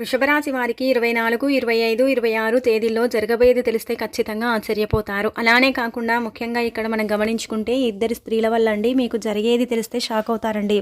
వృషభరాశి వారికి ఇరవై నాలుగు ఇరవై ఐదు ఇరవై ఆరు తేదీల్లో జరగబోయేది తెలిస్తే ఖచ్చితంగా ఆశ్చర్యపోతారు. అలానే కాకుండా ముఖ్యంగా ఇక్కడ మనం గమనించుకుంటే ఇద్దరి స్త్రీల వల్ల అండి మీకు జరిగేది తెలిస్తే షాక్ అవుతారండి.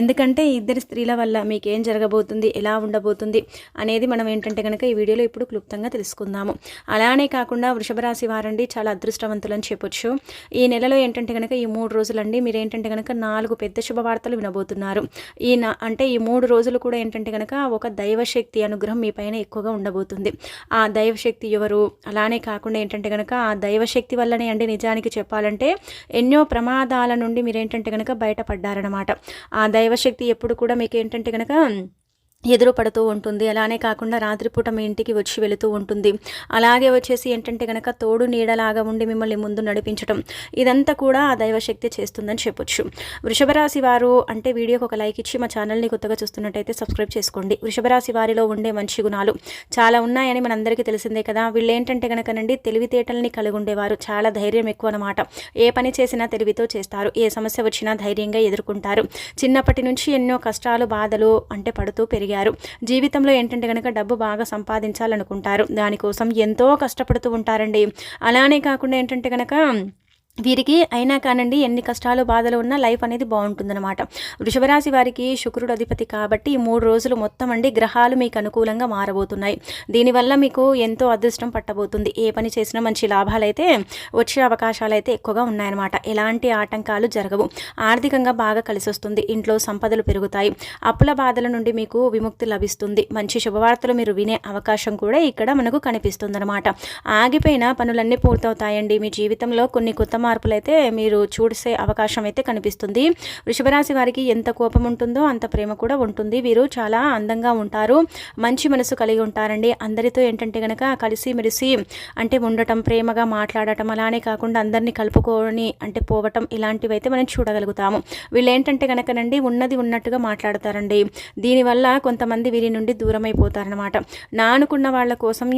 ఎందుకంటే ఇద్దరి స్త్రీల వల్ల మీకు ఏం జరగబోతుంది ఎలా ఉండబోతుంది అనేది మనం ఏంటంటే కనుక ఈ వీడియోలో ఇప్పుడు క్లుప్తంగా తెలుసుకుందాము. అలానే కాకుండా వృషభరాశి వారండి చాలా అదృష్టవంతులని చెప్పొచ్చు. ఈ నెలలో ఏంటంటే కనుక ఈ మూడు రోజులండి మీరు ఏంటంటే కనుక నాలుగు పెద్ద శుభవార్తలు వినబోతున్నారు. ఈ అంటే ఈ మూడు రోజులు కూడా ఏంటంటే కనుక ఒక దైవశక్తి అనుగ్రహం మీ పైన ఎక్కువగా ఉండబోతుంది. ఆ దైవశక్తి ఎవరు? అలానే కాకుండా ఏంటంటే కనుక ఆ దైవశక్తి వల్లనే అండి నిజానికి చెప్పాలంటే ఎన్నో ప్రమాదాల నుండి మీరు ఏంటంటే కనుక బయటపడ్డారనమాట ఆ దైవశక్తి ఎప్పుడు కూడా మీకు ఏంటంటే కనుక ఎదురు పడుతూ ఉంటుంది. అలానే కాకుండా రాత్రిపూట మీ ఇంటికి వచ్చి వెళుతూ ఉంటుంది. అలాగే వచ్చేసి ఏంటంటే కనుక తోడు నీడలాగా ఉండి మిమ్మల్ని ముందు నడిపించడం ఇదంతా కూడా ఆ దైవశక్తి చేస్తుందని చెప్పొచ్చు. వృషభరాశి వారు అంటే వీడియోకి ఒక లైక్ ఇచ్చి మా ఛానల్ని కొత్తగా చూస్తున్నట్టయితే సబ్స్క్రైబ్ చేసుకోండి. వృషభరాశి వారిలో ఉండే మంచి గుణాలు చాలా ఉన్నాయని మనందరికీ తెలిసిందే కదా. వీళ్ళు ఏంటంటే కనుకనండి తెలివితేటల్ని కలిగి ఉండేవారు చాలా ధైర్యం ఎక్కువ అనమాట ఏ పని చేసినా తెలివితో చేస్తారు. ఏ సమస్య వచ్చినా ధైర్యంగా ఎదుర్కొంటారు. చిన్నప్పటి నుంచి ఎన్నో కష్టాలు బాధలు అంటే పడుతూ పెరిగి అడిగారు. జీవితంలో ఏంటంటే కనుక డబ్బు బాగా సంపాదించాలనుకుంటారు. దానికోసం ఎంతో కష్టపడుతూ ఉంటారండి. అలానే కాకుండా ఏంటంటే కనుక వీరికి అయినా కానండి ఎన్ని కష్టాలు బాధలు ఉన్నా లైఫ్ అనేది బాగుంటుందన్నమాట. వృషభరాశి వారికి శుక్రుడు అధిపతి కాబట్టి ఈ మూడు రోజులు మొత్తం అండి గ్రహాలు మీకు అనుకూలంగా మారబోతున్నాయి. దీనివల్ల మీకు ఎంతో అదృష్టం పట్టబోతుంది. ఏ పని చేసినా మంచి లాభాలైతే వచ్చే అవకాశాలు అయితే ఎక్కువగా ఉన్నాయన్నమాట. ఎలాంటి ఆటంకాలు జరగవు. ఆర్థికంగా బాగా కలిసి వస్తుంది ఇంట్లో సంపదలు పెరుగుతాయి. అప్పుల బాధల నుండి మీకు విముక్తి లభిస్తుంది. మంచి శుభవార్తలు మీరు వినే అవకాశం కూడా ఇక్కడ మనకు కనిపిస్తుంది అనమాట ఆగిపోయిన పనులన్నీ పూర్తవుతాయండి. మీ జీవితంలో కొన్ని కొత్త మార్పులు అయితే మీరు చూసే అవకాశం అయితే కనిపిస్తుంది. వృషభరాశి వారికి ఎంత కోపం ఉంటుందో అంత ప్రేమ కూడా ఉంటుంది. వీరు చాలా అందంగా ఉంటారు. మంచి మనసు కలిగి ఉంటారండి. అందరితో ఏంటంటే కనుక కలిసి మెలిసి అంటే ఉండటం ప్రేమగా మాట్లాడటం అలానే కాకుండా అందరినీ కలుపుకొని అంటే పోవటం ఇలాంటివి అయితే మనం చూడగలుగుతాము. వీళ్ళు ఏంటంటే కనుకనండి ఉన్నది ఉన్నట్టుగా మాట్లాడతారండి. దీనివల్ల కొంతమంది వీరి నుండి దూరం అయిపోతారనమాట నానుకున్న వాళ్ళ కోసం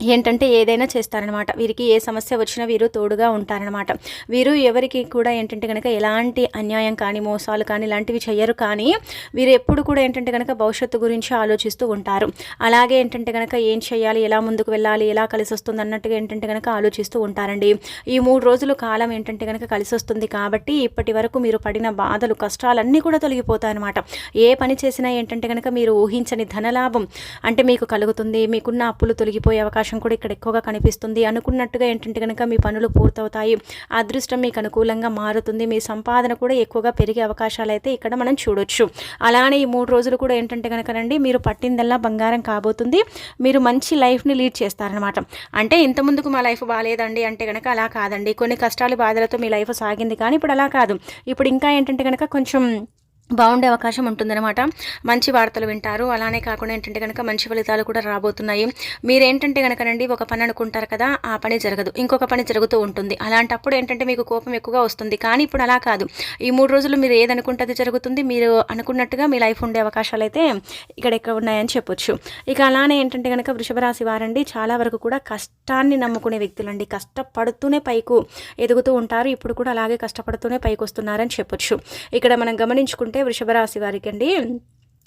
ఏంటంటే ఏదైనా చేస్తారనమాట. వీరికి ఏ సమస్య వచ్చినా వీరు తోడుగా ఉంటారనమాట. వీరు ఎవరికి కూడా ఏంటంటే కనుక ఎలాంటి అన్యాయం కానీ మోసాలు కానీ ఇలాంటివి చెయ్యరు కానీ వీరు ఎప్పుడు కూడా ఏంటంటే కనుక భవిష్యత్తు గురించి ఆలోచిస్తూ ఉంటారు. అలాగే ఏంటంటే కనుక ఏం చేయాలి ఎలా ముందుకు వెళ్ళాలి ఎలా కలిసి వస్తుంది అన్నట్టుగా ఏంటంటే కనుక ఆలోచిస్తూ ఉంటారండి. ఈ మూడు రోజులు కాలం ఏంటంటే కనుక కలిసి వస్తుంది కాబట్టి ఇప్పటి వరకు మీరు పడిన బాధలు కష్టాలన్నీ కూడా తొలగిపోతాయన్నమాట ఏ పని చేసినా ఏంటంటే కనుక మీరు ఊహించని ధనలాభం అంటే మీకు కలుగుతుంది మీకున్న అప్పులు తొలగిపోయే అవకాశం అవకాశం కూడా ఇక్కడ ఎక్కువగా కనిపిస్తుంది. అనుకున్నట్టుగా ఏంటంటే కనుక మీ పనులు పూర్తవుతాయి. అదృష్టం మీకు అనుకూలంగా మారుతుంది. మీ సంపాదన కూడా ఎక్కువగా పెరిగే అవకాశాలు అయితే ఇక్కడ మనం చూడొచ్చు. అలానే ఈ మూడు రోజులు కూడా ఏంటంటే కనుకనండి మీరు పట్టిందల్లా బంగారం కాబోతుంది. మీరు మంచి లైఫ్ని లీడ్ చేస్తారనమాట అంటే ఇంతకుముందుకు మా లైఫ్ బాగాలేదండి అంటే కనుక అలా కాదండి. కొన్ని కష్టాలు బాధలతో మీ లైఫ్ సాగింది కానీ ఇప్పుడు అలా కాదు. ఇప్పుడు ఇంకా ఏంటంటే కనుక కొంచెం బాగుండే అవకాశం ఉంటుందన్నమాట. మంచి వార్తలు వింటారు. అలానే కాకుండా ఏంటంటే కనుక మంచి ఫలితాలు కూడా రాబోతున్నాయి. మీరేంటంటే కనుకనండి ఒక పని అనుకుంటారు కదా ఆ పని జరగదు. ఇంకొక పని జరుగుతూ ఉంటుంది. అలాంటప్పుడు ఏంటంటే మీకు కోపం ఎక్కువగా వస్తుంది. కానీ ఇప్పుడు అలా కాదు. ఈ మూడు రోజులు మీరు ఏదనుకుంటే జరుగుతుంది. మీరు అనుకున్నట్టుగా మీ లైఫ్ ఉండే అవకాశాలు అయితే ఇక్కడ ఎక్కువ ఉన్నాయని చెప్పొచ్చు. ఇక అలానే ఏంటంటే కనుక వృషభరాశి వారండి చాలా వరకు కూడా కష్టాన్ని నమ్ముకునే వ్యక్తులండి. కష్టపడుతూనే పైకు ఎదుగుతూ ఉంటారు. ఇప్పుడు కూడా అలాగే కష్టపడుతూనే పైకి వస్తున్నారని చెప్పొచ్చు. ఇక్కడ మనం గమనించుకుంటే అంటే వృషభ రాశి వారికి అండి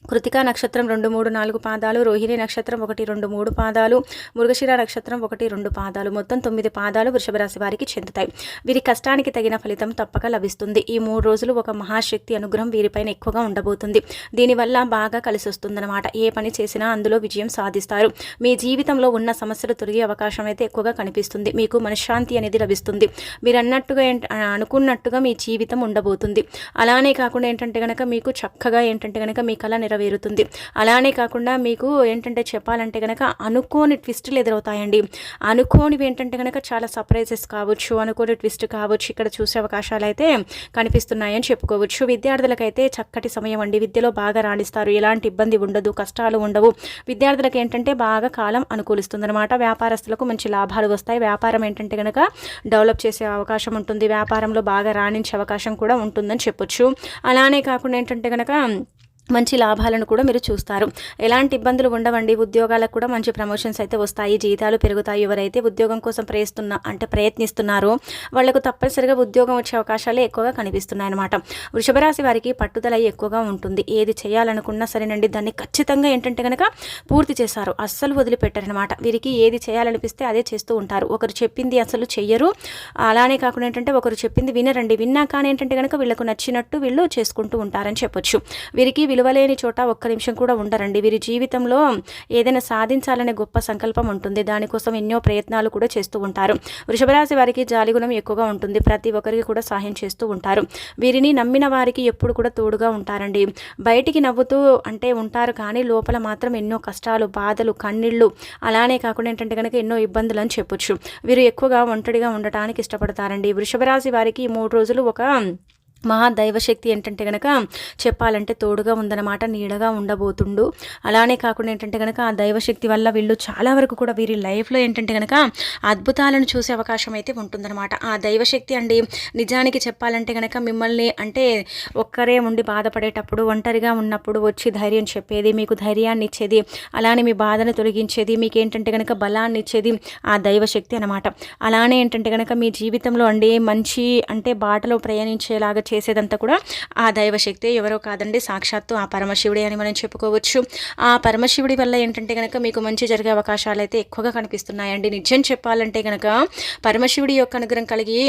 కృతికా నక్షత్రం రెండు మూడు నాలుగు పాదాలు రోహిణి నక్షత్రం ఒకటి రెండు మూడు పాదాలు మృగశిర నక్షత్రం ఒకటి రెండు పాదాలు మొత్తం తొమ్మిది పాదాలు వృషభ రాశి వారికి చెందుతాయి. వీరి కష్టానికి తగిన ఫలితం తప్పక లభిస్తుంది. ఈ మూడు రోజులు ఒక మహాశక్తి అనుగ్రహం వీరిపైన ఎక్కువగా ఉండబోతుంది. దీనివల్ల బాగా కలిసి వస్తుందన్నమాట ఏ పని చేసినా అందులో విజయం సాధిస్తారు. మీ జీవితంలో ఉన్న సమస్యలు తొలగే అవకాశం అయితే ఎక్కువగా కనిపిస్తుంది. మీకు మనశ్శాంతి అనేది లభిస్తుంది. మీరు అన్నట్టుగా అనుకున్నట్టుగా మీ జీవితం ఉండబోతుంది. అలానే కాకుండా ఏంటంటే కనుక మీకు చక్కగా ఏంటంటే కనుక మీ కళ నెరవేరుతుంది. అలానే కాకుండా మీకు ఏంటంటే చెప్పాలంటే కనుక అనుకోని ట్విస్టులు ఎదురవుతాయండి. అనుకోనివి ఏంటంటే కనుక చాలా సర్ప్రైజెస్ కావచ్చు అనుకోని ట్విస్ట్ కావచ్చు ఇక్కడ చూసే అవకాశాలు అయితే కనిపిస్తున్నాయని చెప్పుకోవచ్చు. విద్యార్థులకైతే చక్కటి సమయం అండి. విద్యలో బాగా రాణిస్తారు. ఎలాంటి ఇబ్బంది ఉండదు కష్టాలు ఉండవు. విద్యార్థులకు ఏంటంటే బాగా కాలం అనుకూలిస్తుంది అనమాట వ్యాపారస్తులకు మంచి లాభాలు వస్తాయి. వ్యాపారం ఏంటంటే కనుక డెవలప్ చేసే అవకాశం ఉంటుంది. వ్యాపారంలో బాగా రాణించే అవకాశం కూడా ఉంటుందని చెప్పొచ్చు. అలానే కాకుండా ఏంటంటే కనుక మంచి లాభాలను కూడా మీరు చూస్తారు. ఎలాంటి ఇబ్బందులు ఉండవండి. ఉద్యోగాలకు కూడా మంచి ప్రమోషన్స్ అయితే వస్తాయి. జీతాలు పెరుగుతాయి. ఎవరైతే ఉద్యోగం కోసం ప్రయత్నిస్తున్న అంటే ప్రయత్నిస్తున్నారో వాళ్ళకు తప్పనిసరిగా ఉద్యోగం వచ్చే అవకాశాలే ఎక్కువగా కనిపిస్తున్నాయన్నమాట. వృషభరాశి వారికి పట్టుదల ఎక్కువగా ఉంటుంది. ఏది చేయాలనుకున్నా సరేనండి. దాన్ని ఖచ్చితంగా ఏంటంటే కనుక పూర్తి చేశారు. అస్సలు వదిలిపెట్టారనమాట వీరికి ఏది చేయాలనిపిస్తే అదే చేస్తూ ఉంటారు. ఒకరు చెప్పింది అసలు చెయ్యరు. అలానే కాకుండా ఏంటంటే ఒకరు చెప్పింది వినరండి. విన్నా కానీ ఏంటంటే కనుక వీళ్ళకు నచ్చినట్టు వీళ్ళు చేసుకుంటూ ఉంటారని చెప్పొచ్చు. వీరికి విలువలేని చోట ఒక్క నిమిషం కూడా ఉండరండి. వీరి జీవితంలో ఏదైనా సాధించాలనే గొప్ప సంకల్పం ఉంటుంది. దానికోసం ఎన్నో ప్రయత్నాలు కూడా చేస్తూ ఉంటారు. వృషభరాశి వారికి జాలిగుణం ఎక్కువగా ఉంటుంది. ప్రతి ఒక్కరికి కూడా సహాయం చేస్తూ ఉంటారు. వీరిని నమ్మిన వారికి ఎప్పుడు కూడా తోడుగా ఉంటారండి. బయటికి నవ్వుతూ అంటే ఉంటారు కానీ లోపల మాత్రం ఎన్నో కష్టాలు బాధలు కన్నీళ్ళు అలానే కాకుండా ఏంటంటే కనుక ఎన్నో ఇబ్బందులు అని చెప్పొచ్చు. వీరు ఎక్కువగా ఒంటరిగా ఉండటానికి ఇష్టపడతారండి. వృషభరాశి వారికి మూడు రోజులు ఒక మహా దైవశక్తి ఏంటంటే కనుక చెప్పాలంటే తోడుగా ఉందన్నమాట నీడగా ఉండబోతుండు. అలానే కాకుండా ఏంటంటే కనుక ఆ దైవశక్తి వల్ల వీళ్ళు చాలా వరకు కూడా వీరి లైఫ్లో ఏంటంటే కనుక అద్భుతాలను చూసే అవకాశం అయితే ఉంటుందన్నమాట. ఆ దైవశక్తి అండి నిజానికి చెప్పాలంటే కనుక మిమ్మల్ని అంటే ఒక్కరే ఉండి బాధపడేటప్పుడు ఒంటరిగా ఉన్నప్పుడు వచ్చి ధైర్యం చెప్పేది మీకు ధైర్యాన్ని ఇచ్చేది అలానే మీ బాధను తొలగించేది మీకు ఏంటంటే కనుక బలాన్ని ఇచ్చేది ఆ దైవశక్తి అనమాట అలానే ఏంటంటే కనుక మీ జీవితంలో అండి మంచి అంటే బాటలో ప్రయాణించేలాగా చేసేదంతా కూడా ఆ దైవశక్తి. ఎవరో కాదండి సాక్షాత్తు ఆ పరమశివుడే అని మనం చెప్పుకోవచ్చు. ఆ పరమశివుడి వల్ల ఏంటంటే కనుక మీకు మంచి జరిగే అవకాశాలు అయితే ఎక్కువగా కనిపిస్తున్నాయండి. నిజం చెప్పాలంటే కనుక పరమశివుడి యొక్క అనుగ్రహం కలిగి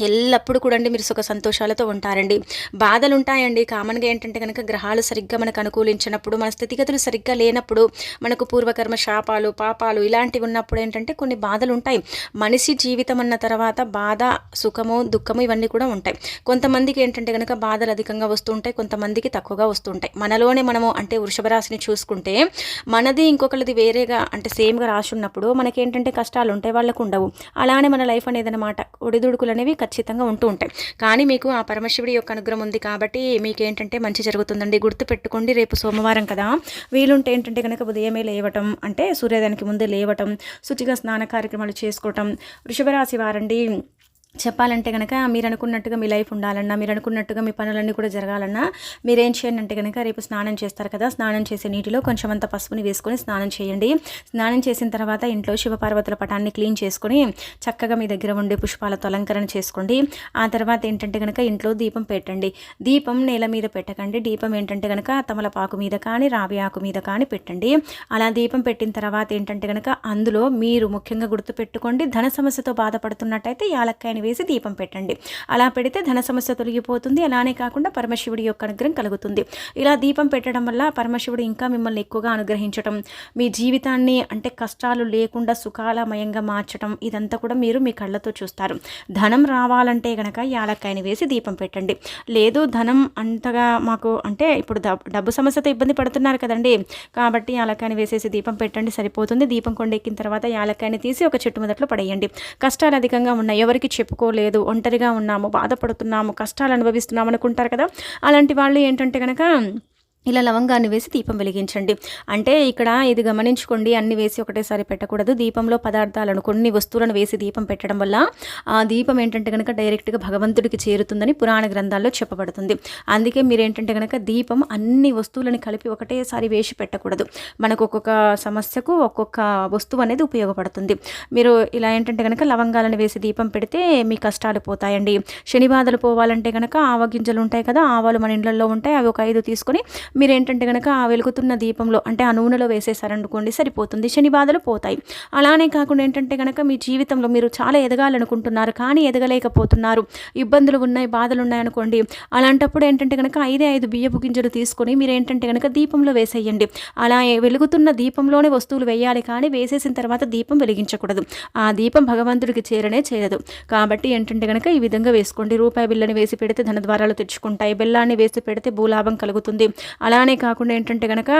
ఎల్లప్పుడూ కూడా అండి మీరు సుఖ సంతోషాలతో ఉంటారండి. బాధలు ఉంటాయండి కామన్గా ఏంటంటే కనుక గ్రహాలు సరిగ్గా మనకు అనుకూలించినప్పుడు మన స్థితిగతులు సరిగ్గా లేనప్పుడు మనకు పూర్వకర్మ శాపాలు పాపాలు ఇలాంటివి ఉన్నప్పుడు ఏంటంటే కొన్ని బాధలు ఉంటాయి మనిషి జీవితం అన్న తర్వాత బాధ సుఖము దుఃఖము ఇవన్నీ కూడా ఉంటాయి. కొంతమందికి ఏంటంటే కనుక బాధలు అధికంగా వస్తూ ఉంటాయి కొంతమందికి తక్కువగా వస్తూ ఉంటాయి. మనలోనే మనము అంటే వృషభ రాశిని చూసుకుంటే మనది ఇంకొకరిది వేరేగా అంటే సేమ్గా రాసి ఉన్నప్పుడు మనకేంటంటే కష్టాలు ఉంటాయి వాళ్ళకు ఉండవు అలానే మన లైఫ్ అనేది అనమాట ఒడిదుడుకులు అనేవి ఖచ్చితంగా ఉంటూ ఉంటాయి. కానీ మీకు ఆ పరమశివుడి యొక్క అనుగ్రహం ఉంది కాబట్టి మీకు ఏంటంటే మంచి జరుగుతుందండి. గుర్తు పెట్టుకోండి రేపు సోమవారం కదా. వీలుంటే ఏంటంటే కనుక ఉదయమే లేవటం అంటే సూర్యోదయానికి ముందే లేవటం శుచిగా స్నాన కార్యక్రమాలు చేసుకోవటం వృషభరాశి వారండి. చెప్పాలంటే కనుక మీరు అనుకున్నట్టుగా మీ లైఫ్ ఉండాలన్నా మీరు అనుకున్నట్టుగా మీ పనులన్నీ కూడా జరగాలన్నా మీరేం చేయండి అంటే కనుక రేపు స్నానం చేస్తారు కదా స్నానం చేసే నీటిలో కొంచెం అంత పసుపుని వేసుకొని స్నానం చేయండి. స్నానం చేసిన తర్వాత ఇంట్లో శివపార్వతుల పటాన్ని క్లీన్ చేసుకొని చక్కగా మీ దగ్గర ఉండే పుష్పాలతో అలంకరణ చేసుకోండి. ఆ తర్వాత ఏంటంటే కనుక ఇంట్లో దీపం పెట్టండి. దీపం నేల మీద పెట్టకండి. దీపం ఏంటంటే కనుక తమలపాకు మీద కానీ రావి ఆకు మీద కానీ పెట్టండి. అలా దీపం పెట్టిన తర్వాత ఏంటంటే కనుక అందులో మీరు ముఖ్యంగా గుర్తుపెట్టుకోండి. ధన సమస్యతో బాధపడుతున్నట్టయితే యాలక్కాయని వేసి దీపం పెట్టండి. అలా పెడితే ధన సమస్య తొలగిపోతుంది. అలానే కాకుండా పరమశివుడి యొక్క అనుగ్రహం కలుగుతుంది. ఇలా దీపం పెట్టడం వల్ల పరమశివుడు ఇంకా మిమ్మల్ని ఎక్కువగా అనుగ్రహించడం మీ జీవితాన్ని అంటే కష్టాలు లేకుండా సుఖాలమయంగా మార్చడం ఇదంతా కూడా మీరు మీ కళ్ళతో చూస్తారు. ధనం రావాలంటే గనక యాలక్కాయని వేసి దీపం పెట్టండి. లేదు ధనం అంతగా మాకు అంటే ఇప్పుడు డబ్బు సమస్యతో ఇబ్బంది పడుతున్నారు కదండి. కాబట్టి యాలక్కాయని వేసేసి దీపం పెట్టండి సరిపోతుంది. దీపం కొండెక్కిన తర్వాత యాలక్కాయని తీసి ఒక చెట్టు మొదట్లో పడేయండి. కష్టాలు అధికంగా ఉన్నాయి. ఎవరికి చెప్పు చెప్పుకోలేదు ఒంటరిగా ఉన్నాము బాధపడుతున్నాము కష్టాలు అనుభవిస్తున్నాము అనుకుంటారు కదా? అలాంటి వాళ్ళు ఏంటంటే కనుక ఇలా లవంగాన్ని వేసి దీపం వెలిగించండి. అంటే ఇక్కడ ఇది గమనించుకోండి అన్ని వేసి ఒకటేసారి పెట్టకూడదు. దీపంలో పదార్థాలను కొన్ని వస్తువులను వేసి దీపం పెట్టడం వల్ల ఆ దీపం ఏంటంటే కనుక డైరెక్ట్గా భగవంతుడికి చేరుతుందని పురాణ గ్రంథాల్లో చెప్పబడుతుంది. అందుకే మీరు ఏంటంటే కనుక దీపం అన్ని వస్తువులను కలిపి ఒకటేసారి వేసి పెట్టకూడదు. మనకు ఒక్కొక్క సమస్యకు ఒక్కొక్క వస్తువు అనేది ఉపయోగపడుతుంది. మీరు ఇలా ఏంటంటే కనుక లవంగాలను వేసి దీపం పెడితే మీ కష్టాలు పోతాయండి. శని బాధలు పోవాలంటే కనుక ఆవ గింజలు ఉంటాయి కదా ఆవాలు మన ఇండ్లలో ఉంటాయి. అవి ఒక ఐదు తీసుకొని మీరు ఏంటంటే కనుక ఆ వెలుగుతున్న దీపంలో అంటే ఆ నూనెలో వేసేసారనుకోండి సరిపోతుంది శని బాధలు పోతాయి. అలానే కాకుండా ఏంటంటే కనుక మీ జీవితంలో మీరు చాలా ఎదగాలనుకుంటున్నారు కానీ ఎదగలేకపోతున్నారు. ఇబ్బందులు ఉన్నాయి బాధలు ఉన్నాయి అనుకోండి అలాంటప్పుడు ఏంటంటే కనుక ఐదే ఐదు బియ్యపు గింజలు తీసుకొని మీరు ఏంటంటే కనుక దీపంలో వేసేయండి. అలా వెలుగుతున్న దీపంలోనే వస్తువులు వేయాలి కానీ వేసేసిన తర్వాత దీపం వెలిగించకూడదు. ఆ దీపం భగవంతుడికి చేరనే చేయదు. కాబట్టి ఏంటంటే కనుక ఈ విధంగా వేసుకోండి. రూపాయి బిల్లని వేసి పెడితే ధన ద్వారాలు తెచ్చుకుంటాయి. బెల్లాన్ని వేసి పెడితే భూలాభం కలుగుతుంది. అలానే కాకుండా ఏంటంటే కనుక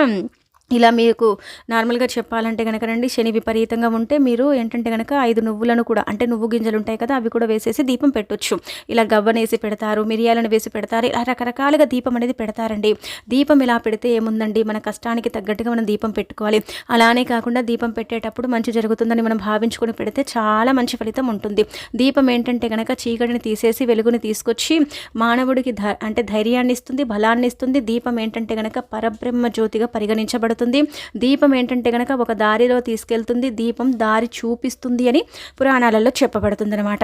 ఇలా మీకు నార్మల్గా చెప్పాలంటే కనుక రండి శని విపరీతంగా ఉంటే మీరు ఏంటంటే కనుక ఐదు నువ్వులను కూడా అంటే నువ్వు గింజలు ఉంటాయి కదా అవి కూడా వేసేసి దీపం పెట్టొచ్చు. ఇలా గవ్వనేసి పెడతారు మిరియాలను వేసి పెడతారు ఇలా రకరకాలుగా దీపం అనేది పెడతారండి. దీపం ఇలా పెడితే ఏముందండి? మన కష్టానికి తగ్గట్టుగా మనం దీపం పెట్టుకోవాలి. అలానే కాకుండా దీపం పెట్టేటప్పుడు మంచి జరుగుతుందని మనం భావించుకొని పెడితే చాలా మంచి ఫలితం ఉంటుంది. దీపం ఏంటంటే కనుక చీకటిని తీసేసి వెలుగుని తీసుకొచ్చి మానవుడికి ధ అంటే ధైర్యాన్ని ఇస్తుంది బలాన్ని ఇస్తుంది దీపం ఏంటంటే కనుక పరబ్రహ్మ జ్యోతిగా పరిగణించబడుతుంది. పడుతుంది దీపం ఏంటంటే కనుక ఒక దారిలో తీసుకెళ్తుంది. దీపం దారి చూపిస్తుంది అని పురాణాలలో చెప్పబడుతుంది అనమాట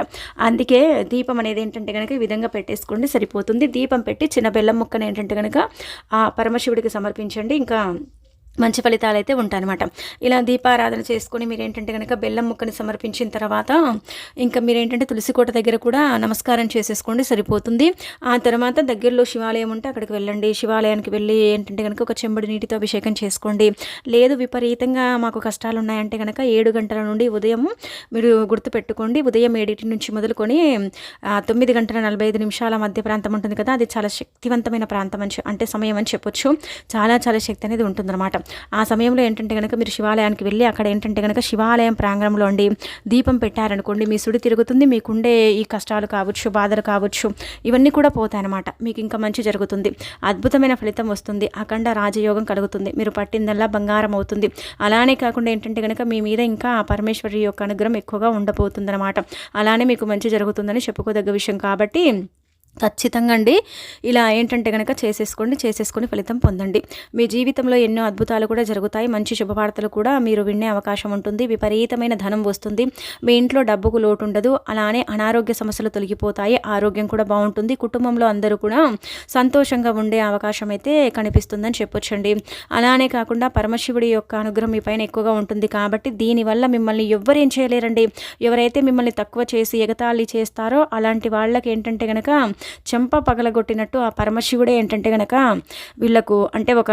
అందుకే దీపం అనేది ఏంటంటే కనుక ఈ విధంగా పెట్టేసుకోండి సరిపోతుంది. దీపం పెట్టి చిన్న బెల్లం ముక్కను ఏంటంటే కనుక ఆ పరమశివుడికి సమర్పించండి. ఇంకా మంచి ఫలితాలు అయితే ఉంటాయన్నమాట. ఇలా దీపారాధన చేసుకొని మీరు ఏంటంటే కనుక బెల్లం ముక్కని సమర్పించిన తర్వాత ఇంకా మీరు ఏంటంటే తులసికోట దగ్గర కూడా నమస్కారం చేసేసుకోండి సరిపోతుంది. ఆ తర్వాత దగ్గరలో శివాలయం ఉంటే అక్కడికి వెళ్ళండి. శివాలయానికి వెళ్ళి ఏంటంటే కనుక ఒక చెంబడి నీటితో అభిషేకం చేసుకోండి. లేదు విపరీతంగా మాకు కష్టాలు ఉన్నాయంటే కనుక ఏడు గంటల నుండి ఉదయం మీరు గుర్తుపెట్టుకోండి. ఉదయం ఏడింటి నుంచి మొదలుకొని తొమ్మిది గంటల నలభై ఐదు నిమిషాల మధ్య ప్రాంతం ఉంటుంది కదా అది చాలా శక్తివంతమైన ప్రాంతం అని అంటే సమయం అని చెప్పొచ్చు. చాలా చాలా శక్తి అనేది ఉంటుందన్నమాట. ఆ సమయంలో ఏంటంటే కనుక మీరు శివాలయానికి వెళ్ళి అక్కడ ఏంటంటే కనుక శివాలయం ప్రాంగణంలో ఉండి దీపం పెట్టారనుకోండి మీ సుడి తిరుగుతుంది మీకుండే ఈ కష్టాలు కావచ్చు బాధలు కావచ్చు ఇవన్నీ కూడా పోతాయన్నమాట. మీకు ఇంకా మంచి జరుగుతుంది. అద్భుతమైన ఫలితం వస్తుంది. అఖండ రాజయోగం కలుగుతుంది. మీరు పట్టిందల్లా బంగారం అవుతుంది. అలానే కాకుండా ఏంటంటే కనుక మీ మీద ఇంకా పరమేశ్వరి యొక్క అనుగ్రహం ఎక్కువగా ఉండబోతుందన్నమాట. అలానే మీకు మంచి జరుగుతుందని చెప్పుకోదగ్గ విషయం కాబట్టి ఖచ్చితంగా అండి. ఇలా ఏంటంటే కనుక చేసేసుకోండి చేసేసుకొని ఫలితం పొందండి. మీ జీవితంలో ఎన్నో అద్భుతాలు కూడా జరుగుతాయి. మంచి శుభవార్తలు కూడా మీరు వినే అవకాశం ఉంటుంది. విపరీతమైన ధనం వస్తుంది. మీ ఇంట్లో డబ్బుకు లోటు ఉండదు అలానే అనారోగ్య సమస్యలు తొలగిపోతాయి. ఆరోగ్యం కూడా బాగుంటుంది. కుటుంబంలో అందరూ కూడా సంతోషంగా ఉండే అవకాశం అయితే కనిపిస్తుందని చెప్పొచ్చండి. అలానే కాకుండా పరమశివుడి యొక్క అనుగ్రహం మీ పైన ఎక్కువగా ఉంటుంది కాబట్టి దీనివల్ల మిమ్మల్ని ఎవ్వరేం చేయలేరండి. ఎవరైతే మిమ్మల్ని తక్కువ చేసి ఎగతాళి చేస్తారో అలాంటి వాళ్ళకి ఏంటంటే కనుక చెంప పగలగొట్టినట్టు ఆ పరమశివుడే ఏంటంటే కనుక వీళ్ళకు అంటే ఒక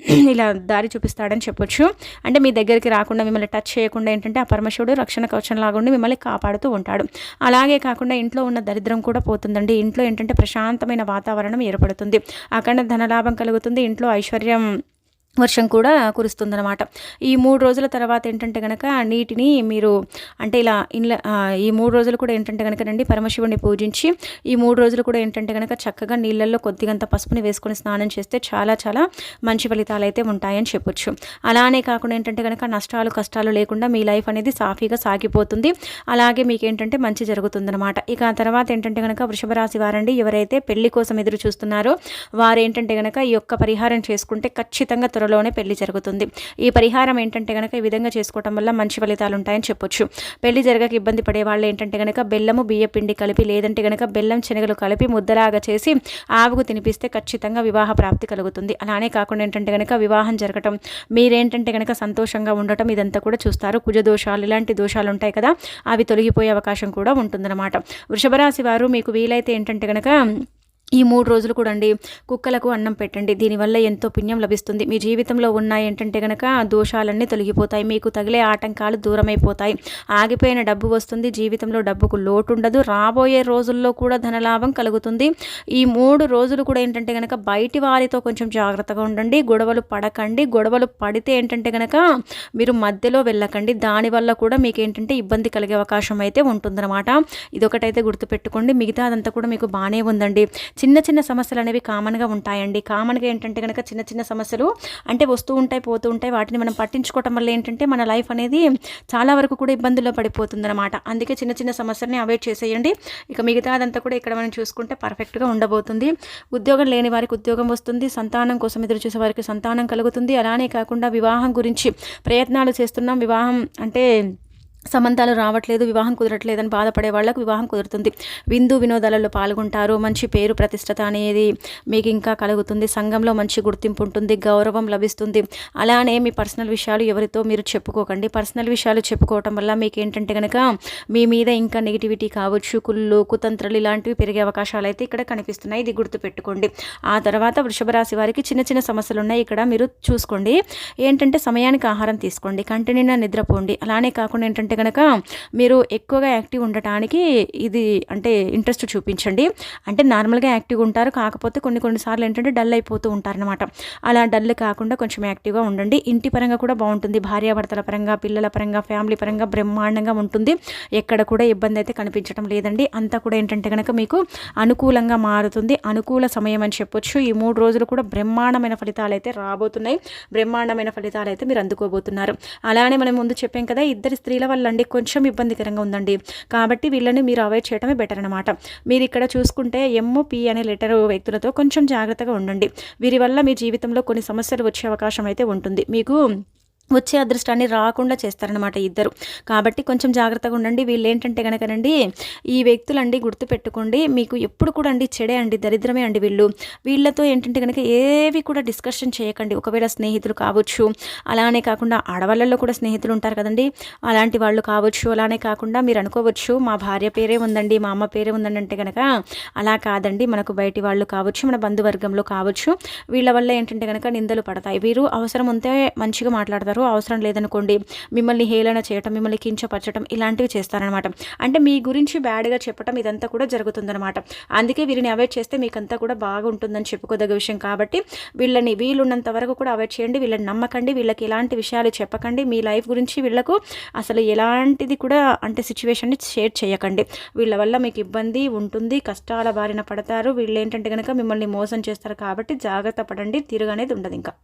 ఇలా దారి చూపిస్తాడని చెప్పొచ్చు. అంటే మీ దగ్గరికి రాకుండా మిమ్మల్ని టచ్ చేయకుండా ఏంటంటే ఆ పరమశివుడు రక్షణ కవచం లాగుండి మిమ్మల్ని కాపాడుతూ ఉంటాడు. అలాగే కాకుండా ఇంట్లో ఉన్న దరిద్రం కూడా పోతుందండి. ఇంట్లో ఏంటంటే ప్రశాంతమైన వాతావరణం ఏర్పడుతుంది. అక్కడ ధనలాభం కలుగుతుంది. ఇంట్లో ఐశ్వర్యం వర్షం కూడా కురుస్తుందన్నమాట. ఈ మూడు రోజుల తర్వాత ఏంటంటే కనుక నీటిని మీరు అంటే ఇలా ఇంట్లో ఈ మూడు రోజులు కూడా ఏంటంటే కనుక రండి పరమశివుని పూజించి ఈ మూడు రోజులు కూడా ఏంటంటే కనుక చక్కగా నీళ్ళల్లో కొద్దిగంత పసుపుని వేసుకొని స్నానం చేస్తే చాలా చాలా మంచి ఫలితాలు అయితే ఉంటాయని చెప్పొచ్చు. అలానే కాకుండా ఏంటంటే కనుక నష్టాలు కష్టాలు లేకుండా మీ లైఫ్ అనేది సాఫీగా సాగిపోతుంది. అలాగే మీకు ఏంటంటే మంచి జరుగుతుందన్నమాట. ఇక ఆ తర్వాత ఏంటంటే కనుక వృషభ రాశి వారండి ఎవరైతే పెళ్ళి కోసం ఎదురు చూస్తున్నారో వారు ఏంటంటే కనుక ఈ యొక్క పరిహారం చేసుకుంటే ఖచ్చితంగా త్వరలోనే పెళ్ళి జరుగుతుంది. ఈ పరిహారం ఏంటంటే కనుక ఈ విధంగా చేసుకోవటం వల్ల మంచి ఫలితాలు ఉంటాయని చెప్పొచ్చు. పెళ్ళి జరగక ఇబ్బంది పడే వాళ్ళు ఏంటంటే కనుక బెల్లము బియ్య పిండి కలిపి లేదంటే కనుక బెల్లం శనగలు కలిపి ముద్దలాగా చేసి ఆవుకు తినిపిస్తే ఖచ్చితంగా వివాహ ప్రాప్తి కలుగుతుంది. అలానే కాకుండా ఏంటంటే కనుక వివాహం జరగటం మీరేంటంటే కనుక సంతోషంగా ఉండటం ఇదంతా కూడా చూస్తారు. కుజ దోషాలు ఇలాంటి దోషాలు ఉంటాయి కదా అవి తొలగిపోయే అవకాశం కూడా ఉంటుందన్నమాట. వృషభరాశి వారు మీకు వీలైతే ఏంటంటే కనుక ఈ మూడు రోజులు కూడా అండి కుక్కలకు అన్నం పెట్టండి. దీనివల్ల ఎంతో పుణ్యం లభిస్తుంది. మీ జీవితంలో ఉన్న ఏంటంటే కనుక దోషాలన్నీ తొలగిపోతాయి. మీకు తగిలే ఆటంకాలు దూరమైపోతాయి. ఆగిపోయిన డబ్బు వస్తుంది. జీవితంలో డబ్బుకు లోటు ఉండదు రాబోయే రోజుల్లో కూడా ధనలాభం కలుగుతుంది. ఈ మూడు రోజులు కూడా ఏంటంటే కనుక బయటి వారితో కొంచెం జాగ్రత్తగా ఉండండి. గొడవలు పడకండి. గొడవలు పడితే ఏంటంటే కనుక మీరు మధ్యలో వెళ్ళకండి. దానివల్ల కూడా మీకు ఏంటంటే ఇబ్బంది కలిగే అవకాశం అయితే ఉంటుందన్నమాట. ఇదొకటైతే గుర్తుపెట్టుకోండి. మిగతా అదంతా కూడా మీకు బాగానే ఉందండి. చిన్న చిన్న సమస్యలు అనేవి కామన్గా ఉంటాయండి. కామన్గా ఏంటంటే కనుక చిన్న చిన్న సమస్యలు అంటే వస్తూ ఉంటాయి పోతూ ఉంటాయి. వాటిని మనం పట్టించుకోవటం వల్ల ఏంటంటే మన లైఫ్ అనేది చాలా వరకు కూడా ఇబ్బందుల్లో పడిపోతుందన్నమాట. అందుకే చిన్న చిన్న సమస్యల్ని అవాయిడ్ చేసేయండి. ఇక మిగతా అదంతా కూడా ఇక్కడ మనం చూసుకుంటే పర్ఫెక్ట్గా ఉండబోతుంది. ఉద్యోగం లేని వారికి ఉద్యోగం వస్తుంది. సంతానం కోసం ఎదురు చూసే వారికి సంతానం కలుగుతుంది. అలానే కాకుండా వివాహం గురించి ప్రయత్నాలు చేస్తున్నాం. వివాహం అంటే సంబంధాలు రావట్లేదు వివాహం కుదరట్లేదని బాధపడే వాళ్ళకు వివాహం కుదురుతుంది. విందు వినోదాలలో పాల్గొంటారు. మంచి పేరు ప్రతిష్టత అనేది మీకు ఇంకా కలుగుతుంది. సంఘంలో మంచి గుర్తింపు ఉంటుంది గౌరవం లభిస్తుంది. అలానే మీ పర్సనల్ విషయాలు ఎవరితో మీరు చెప్పుకోకండి. పర్సనల్ విషయాలు చెప్పుకోవటం వల్ల మీకు ఏంటంటే కనుక మీ మీద ఇంకా నెగిటివిటీ కావచ్చు కుళ్ళు కుతంత్రలు ఇలాంటివి పెరిగే అవకాశాలు అయితే ఇక్కడ కనిపిస్తున్నాయి. ఇది గుర్తుపెట్టుకోండి. ఆ తర్వాత వృషభ రాశి వారికి చిన్న చిన్న సమస్యలు ఉన్నాయి. ఇక్కడ మీరు చూసుకోండి. ఏంటంటే సమయానికి ఆహారం తీసుకోండి. కంటిన్యూగా నిద్రపోండి. అలానే కాకుండా ఏంటంటే అంటే కనుక మీరు ఎక్కువగా యాక్టివ్ ఉండటానికి ఇది అంటే ఇంట్రెస్ట్ చూపించండి. అంటే నార్మల్గా యాక్టివ్గా ఉంటారు. కాకపోతే కొన్ని కొన్నిసార్లు ఏంటంటే డల్ అయిపోతూ ఉంటారనమాట అలా డల్ కాకుండా కొంచెం యాక్టివ్గా ఉండండి. ఇంటి పరంగా కూడా బాగుంటుంది. భార్యాభర్తల పరంగా పిల్లల పరంగా ఫ్యామిలీ పరంగా బ్రహ్మాండంగా ఉంటుంది. ఎక్కడ కూడా ఇబ్బంది అయితే కనిపించడం లేదండి. అంతా కూడా ఏంటంటే కనుక మీకు అనుకూలంగా మారుతుంది. అనుకూల సమయం అని చెప్పొచ్చు. ఈ మూడు రోజులు కూడా బ్రహ్మాండమైన ఫలితాలు అయితే రాబోతున్నాయి. బ్రహ్మాండమైన ఫలితాలు అయితే మీరు అందుకోబోతున్నారు. అలానే మనం ముందు చెప్పాం కదా ఇద్దరు స్త్రీల వల్ల అండి కొంచెం ఇబ్బందికరంగా ఉందండి. కాబట్టి వీళ్ళని మీరు అవాయిడ్ చేయడమే బెటర్ అనమాట మీరు ఇక్కడ చూసుకుంటే ఎంఓపి పి అనే లెటర్ వ్యక్తులతో కొంచెం జాగ్రత్తగా ఉండండి. వీరి వల్ల మీ జీవితంలో కొన్ని సమస్యలు వచ్చే అవకాశం అయితే ఉంటుంది. మీకు వచ్చే అదృష్టాన్ని రాకుండా చేస్తారనమాట ఇద్దరు. కాబట్టి కొంచెం జాగ్రత్తగా ఉండండి. వీళ్ళు ఏంటంటే కనుకనండి ఈ వ్యక్తులండి గుర్తుపెట్టుకోండి మీకు ఎప్పుడు కూడా అండి చెడే అండి దరిద్రమే అండి వీళ్ళు. వీళ్ళతో ఏంటంటే కనుక ఏవి కూడా డిస్కషన్ చేయకండి. ఒకవేళ స్నేహితులు కావచ్చు అలానే కాకుండా ఆడవాళ్ళల్లో కూడా స్నేహితులు ఉంటారు కదండి. అలాంటి వాళ్ళు కావచ్చు అలానే కాకుండా మీరు అనుకోవచ్చు మా భార్య పేరే ఉందండి మా అమ్మ పేరే ఉందండి అంటే కనుక అలా కాదండి. మనకు బయటి వాళ్ళు కావచ్చు మన బంధువర్గంలో కావచ్చు వీళ్ళ వల్ల ఏంటంటే కనుక నిందలు పడతాయి. వీరు అవసరం ఉంటే మంచిగా మాట్లాడతారు అవసరం లేదనుకోండి మిమ్మల్ని హేళన చేయటం మిమ్మల్ని కించపరచడం ఇలాంటివి చేస్తారనమాట అంటే మీ గురించి బ్యాడ్గా చెప్పటం ఇదంతా కూడా జరుగుతుందనమాట అందుకే వీరిని అవాయిడ్ చేస్తే మీకంతా కూడా బాగుంటుందని చెప్పుకోదగ్గ విషయం కాబట్టి వీళ్ళని వీళ్ళున్నంత వరకు కూడా అవాయిడ్ చేయండి వీళ్ళని నమ్మకండి వీళ్ళకి ఎలాంటి విషయాలు చెప్పకండి మీ లైఫ్ గురించి వీళ్ళకు అసలు ఎలాంటిది కూడా అంటే సిచ్యువేషన్ని షేర్ చేయకండి. వీళ్ళ వల్ల మీకు ఇబ్బంది ఉంటుంది కష్టాల బారిన పడతారు వీళ్ళు ఏంటంటే కనుక మిమ్మల్ని మోసం చేస్తారు కాబట్టి జాగ్రత్త పడండి తిరగనేది ఉండదు ఇంకా.